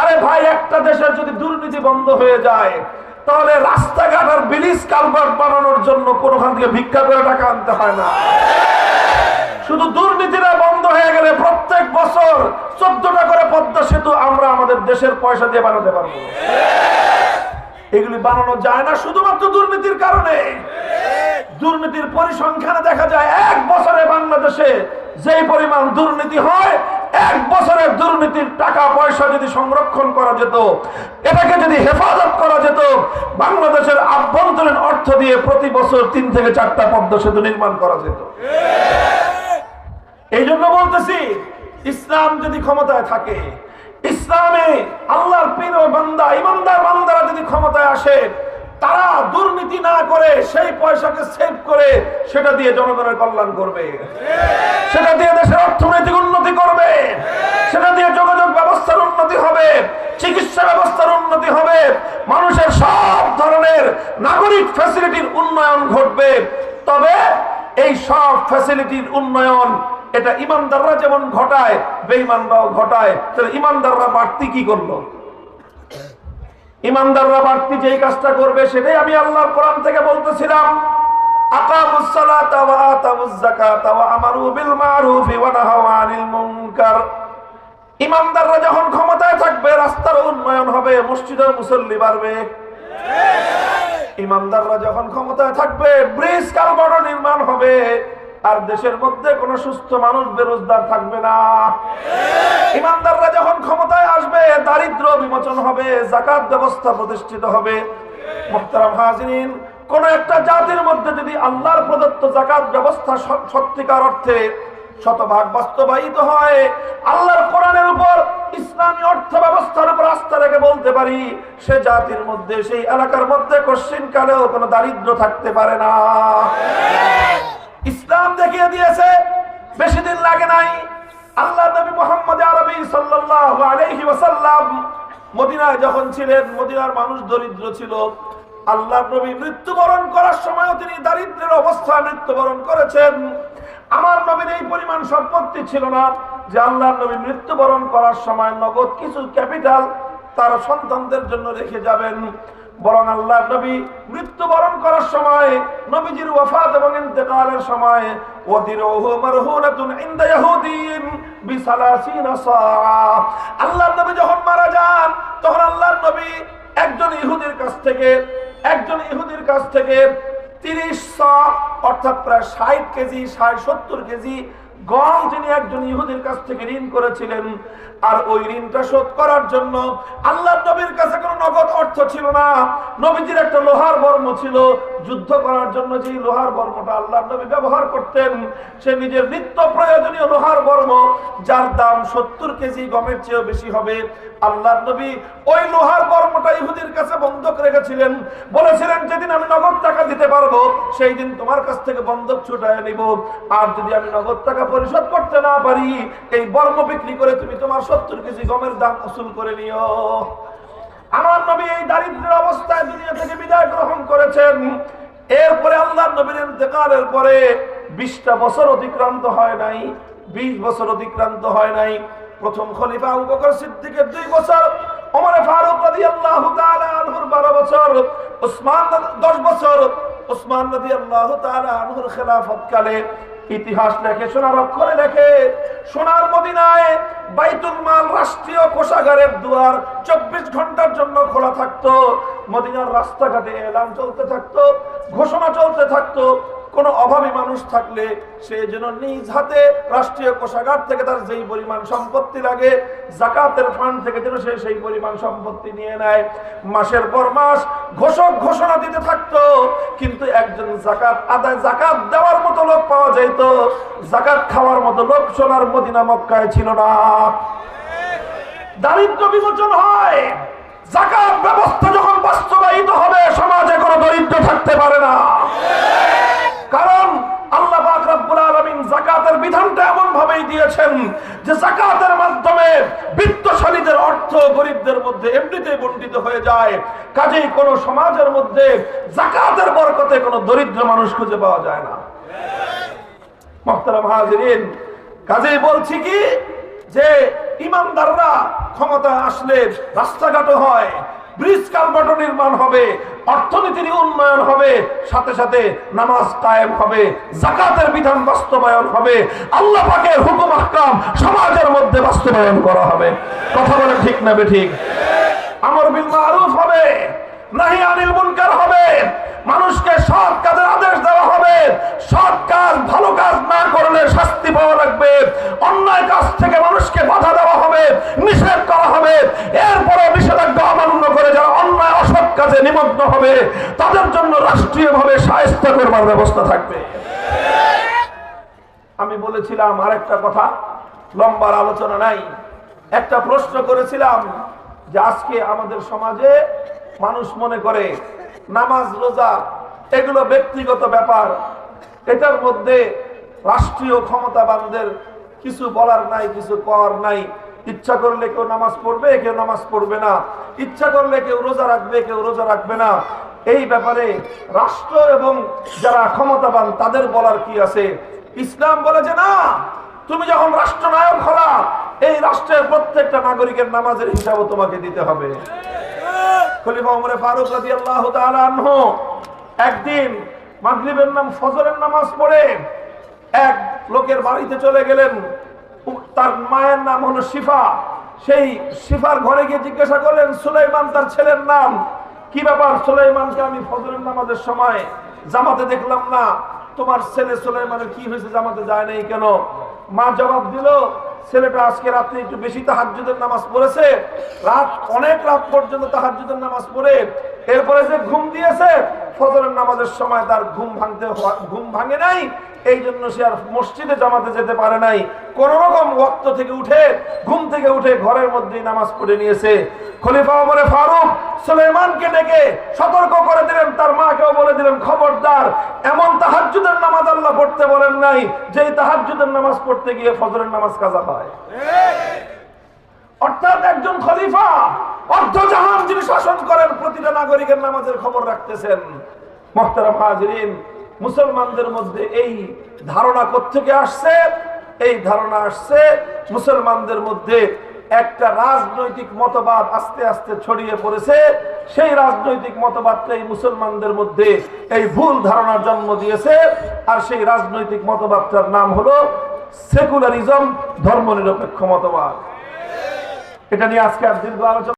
আরে ভাই, একটা দেশের যদি দুর্নীতি বন্ধ হয়ে যায়, তাহলে রাস্তাঘাট আর ব্রিজ কালভার্ট বানানোর জন্য কোনোখান থেকে ভিক্ষা করে টাকা আনতে হয় না। শুধু দুর্নীতিটা বন্ধ হয়ে গেলে প্রত্যেক বছর চোদ্দটা করে পদ্মা সেতু আমরা আমাদের দেশের পয়সা দিয়ে বানাতে পারব। এগুলি বানানো যায় না শুধুমাত্র দুর্নীতির কারণে। দুর্নীতির পরিসংখ্যানে দেখা যায়, এক বছরে বাংলাদেশে যে পরিমাণ দুর্নীতি হয় এক বছরের দুর্নীতির টাকা পয়সা যদি সংরক্ষণ করা যেত এটাকে যদি হেফাজত করা যেত বাংলাদেশের আভ্যন্তরীণ অর্থ দিয়ে প্রতি বছর তিন থেকে চারটা পদ্ম সেতু নির্মাণ করা যেত। এই জন্য বলতেছি ইসলাম যদি ক্ষমতায় থাকে ইসলামে আল্লাহর পীর ও বান্দা ইমানদার বান্দারা যদি ক্ষমতায় আসে তারা দুর্নীতি না করে সেই পয়সাকে সেভ করে, সেটা দিয়ে জনগণের কল্যাণ করবে। সেটা দিয়ে দেশের অর্থনৈতিক উন্নতি করবে। সেটা দিয়ে যোগাযোগ ব্যবস্থার উন্নতি হবে, চিকিৎসা ব্যবস্থার উন্নতি হবে, মানুষের সব ধরনের নাগরিক ফ্যাসিলিটির উন্নয়ন ঘটবে। তবে এই সব ফ্যাসিলিটির উন্নয়ন, এটা ইমানদাররা যেমন ঘটায়, বেঈমানরাও ঘটায়, তাহলে ইমানদাররা বাড়তি কি করল? ইমানদাররা বাড়তি যেই কাজটা করবে সেটাই আমি আল্লাহর কোরআন থেকে বলতেছিলাম। ইমানদাররা যখন ক্ষমতায় থাকবে, রাস্তার উন্নয়ন হবে মুসল্লি বাড়বে। ইমানদাররা যখন ক্ষমতায় থাকবে, ব্রিজ নির্মাণ হবে। আর দেশের মধ্যে কোনো সুস্থ মানুষ বেরোজগার থাকবে না। ইমানদাররা যখন ক্ষমতায় আসবে দারিদ্র বিমোচন হবে জাকাত ব্যবস্থা প্রতিষ্ঠিত হবে। মোহতারাম কোন একটা জাতির মধ্যে যদি আল্লাহর প্রদত্ত জাকাত ব্যবস্থা সত্যিকার অর্থে শতভাগ বাস্তবায়িত হয়, আল্লাহর কোরআনের উপর ইসলামী অর্থ ব্যবস্থার উপর আস্থা রেখে বলতে পারি, সে জাতির মধ্যে, সেই এলাকার মধ্যে কশ্চিন কালেও কোনো দারিদ্র থাকতে পারে না। ইসলাম দেখিয়ে দিয়েছে, বেশি দিন লাগে নাই। আল্লাহ নবী মোহাম্মদ আরবি সাল্লাল্লাহু আলাইহি ওয়াসাল্লাম মদিনায় যখন ছিলেন, মদিনার মানুষ দরিদ্র ছিল। আল্লাহ নবী মৃত্যুবরণ করার সময়ও তিনি দারিদ্রের অবস্থায় মৃত্যুবরণ করেছেন। আমার নবীর এই পরিমাণ সম্পত্তি ছিল না যে আল্লাহ নবী মৃত্যুবরণ করার সময় নগদ কিছু ক্যাপিটাল তার সন্তানদের জন্য রেখে যাবেন। বরং আল্লাহ নবী মৃত্যুবরণ করার সময়, নবীজির ওয়াফাত এবং ইন্তেকালের সময়, ওয়াদিরুহু মারহুনাতুন ইনদা ইয়াহুদিন বিসালাসিনা আল্লাহ নবী যখন মারা যান, তখন আল্লাহ নবী একজন ইহুদির কাছ থেকে, একজন ইহুদির কাছ থেকে তিরিশ সা অর্থাৎ প্রায় ষাট কেজি, ষাট সত্তর কেজি গম তিনি একজন ইহুদির কাছ থেকে ঋণ করেছিলেন, আর ওই ঋণটা শোধ করার জন্য আল্লাহ নবীর কাছে কোনো নগদ অর্থ ছিল না। নবীজির একটা লোহার বর্ম ছিল। যুদ্ধ করার জন্য যে লোহার বর্মটা আল্লাহ নবী ব্যবহার করতেন, সে নিজের নিত্য প্রয়োজনীয় লোহার বর্ম, যার দাম সত্তর কেজি গমের চেয়েও বেশি হবে। আল্লাহ নবী ওই লোহার বর্মটা ইহুদির কাছে বন্ধক রেখেছিলেন। বলেছিলেন, যেদিন আমি নগদ টাকা দিতে পারব, সেই দিন তোমার কাছ থেকে বন্ধক ছুটায় নিব। আর যদি আমি নগদ টাকা পরিশোধ করতে না পারি, এই বর্ম বিক্রি করে তুমি তোমার সত্তর কেজি গমের দাম উসুল করে নিও। আমার নবী এই দারিদ্রের অবস্থায় দুনিয়া থেকে বিদায় গ্রহণ করেছেন। এরপরে আল্লাহ নবীর ইন্তেকালের পরে বিশটা বছর অতিক্রান্ত হয় নাই, বিশ বছর অতিক্রান্ত হয় নাই। প্রথম খলিফা আবু বকর সিদ্দিকের দুই বছর, ওমর ফারুক রাদিয়াল্লাহু তাআলা আনহুর 12 বছর ওসমান 10 বছর ওসমান রাদিয়াল্লাহু তাআলা আনহুর খেলাফত কালে ইতিহাস লেখে, সোনার অক্ষরে লেখে, সোনার মদিনায় বাইতুল মাল রাষ্ট্রীয় কোষাগারের দুয়ার চব্বিশ ঘণ্টার জন্য খোলা থাকতো, মদিনার রাস্তাঘাটে এলান চলতে থাকতো, ঘোষণা চলতে থাকতো, কোনো অভাবী মানুষ থাকলে সে যেন নিজ হাতে রাষ্ট্রীয় কোষাগার থেকে তার যেই পরিমাণ সম্পত্তি লাগে, জাকাতের ফান্ড থেকে যেন সে সেই পরিমাণ সম্পত্তি নিয়ে নেয়। মাসের পর মাস ঘোষক ঘোষণা দিতে থাকতো, কিন্তু একজন জাকাত আদায়, জাকাত দেওয়ার মতো লোক পাওয়া যেত। জাকাত খাওয়ার মতো লোক সোনার মদিনা মক্কায় ছিল না। দারিদ্র বিমোচন হয়। জাকাত ব্যবস্থা যখন বাস্তবায়িত হবে, সমাজে কোনো দরিদ্র থাকতে পারে না। ভাবেই দিয়েছেন যে যাকাতের মাধ্যমে বিত্তশালীদের অর্থ গরিবদের মধ্যে এমনিতেই বণ্টিত হয়ে যায়। কাজেই কোন সমাজের মধ্যে যাকাতের বরকতে কোনো দরিদ্র মানুষ খুঁজে পাওয়া যায় না। কাজেই বলছি কি? যে ইমানদাররা ক্ষমতায় আসলে রাস্তাঘাটও হয় ব্রিজ কালভার্ট নির্মাণ হবে, অর্থনীতির উন্নয়ন হবে, সাথে সাথে নামাজ কায়েম হবে জাকাতের বিধান বাস্তবায়ন হবে, আল্লাহ পাকের হুকুম আহকাম সমাজের মধ্যে বাস্তবায়ন করা হবে। কথা বলে ঠিক না ঠিক আমর বিল মারুফ হবে, নাহি আনিল মুনকার হবে, মানুষকে সৎ কাজের আদেশ দেওয়া হবে, সৎ কাজ ভালো কাজ না করলে শাস্তি পাওয়া লাগবে, অন্যায় কাজ থেকে মানুষকে বাধা দেওয়া হবে, নিষেধ করা হবে এরপরে নিষেধাজ্ঞা অমান্য কাজে নিমগ্ন হবে, তাদের জন্য রাষ্ট্রীয়ভাবে সাহায্য করবার ব্যবস্থা থাকবে। আমি বলেছিলাম আরেকটা কথা, লম্বার আলোচনা নাই। একটা প্রশ্ন করেছিলাম যে আজকে আমাদের সমাজে মানুষ মনে করে নামাজ, রোজা, এগুলো ব্যক্তিগত ব্যাপার। এটার মধ্যে রাষ্ট্রীয় ক্ষমতাবানদের কিছু বলার নাই, কিছু কর নাই। ইচ্ছা করলে কেউ নামাজ পড়বে, কেউ নামাজ পড়বে না। ইচ্ছা করলে কেউ রোজা রাখবে, কেউ রোজা রাখবে না। এই ব্যাপারে রাষ্ট্র এবং যারা ক্ষমতাবান, তাদের বলার কি আছে? ইসলাম বলে যে, না, তুমি যখন রাষ্ট্রনায়ক হলা, এই রাষ্ট্রের প্রত্যেকটা নাগরিকের নামাজের হিসাবও তোমাকে দিতে হবে। ফারুক একদিন মাগরিবের নাম ফজরের নামাজ পড়ে এক লোকের বাড়িতে চলে গেলেন। তার মায়ের নাম হলো শিফা। সেই শিফার ঘরে গিয়ে জিজ্ঞাসা করলেন, সুলাইমান তার ছেলের নাম? কি ব্যাপার সুলাইমানকে? আমি ফজরের নামাজের সময় জামাতে দেখলাম না। তোমার ছেলে সুলাইমানের কি হয়েছে জামাতে যায় নাই কেন? মা জবাব দিল, ছেলেটা আজকে রাত্রে একটু বেশি তাহাজ্জুদের নামাজ পড়েছে। রাত অনেক রাত পর্যন্ত তাহাজ্জুদের নামাজ পড়ে। এরপরে যে ঘুম দিয়েছে ফজরের নামাজের সময় তার ঘুম ভাঙতে ঘুম ভাঙে নাই এই জন্য সে আর মসজিদে জামাতে যেতে পারে নাই। কোন রকম ওয়াক্ত থেকে উঠে ঘুম থেকে উঠে ঘরের মধ্যে নামাজ পড়ে নিয়েছে। খলিফা ওমরে ফারুক সুলাইমানকে ডেকে সতর্ক করে দিলেন তার মাকেও বলে দিলেন খবরদার এমন তাহাজ্জুদের নামাজ আল্লাহ পড়তে বলেন নাই যেই তাহাজ্জুদের নামাজ পড়তে গিয়ে ফজরের নামাজ কাজা হয়। অর্থাৎ একজন খলিফা অর্ধ জাহান যিনি শাসন করেন, প্রতিটা নাগরিকের নামাজের খবর রাখতেছেন। মুসলমানদের মধ্যে এই ধারণা আসছে? এই ধারণা আসছে মুসলমানদের মধ্যে একটা রাজনৈতিক মতবাদ আস্তে আস্তে ছড়িয়ে পড়েছে। সেই রাজনৈতিক মতবাদটাই মুসলমানদের মধ্যে এই ভুল ধারণার জন্ম দিয়েছে। আর সেই রাজনৈতিক মতবাদটার নাম হলো সেকুলারিজম, ধর্মনিরপেক্ষ মতবাদ। এটা নিয়ে আজকে আর দীর্ঘ আলোচনা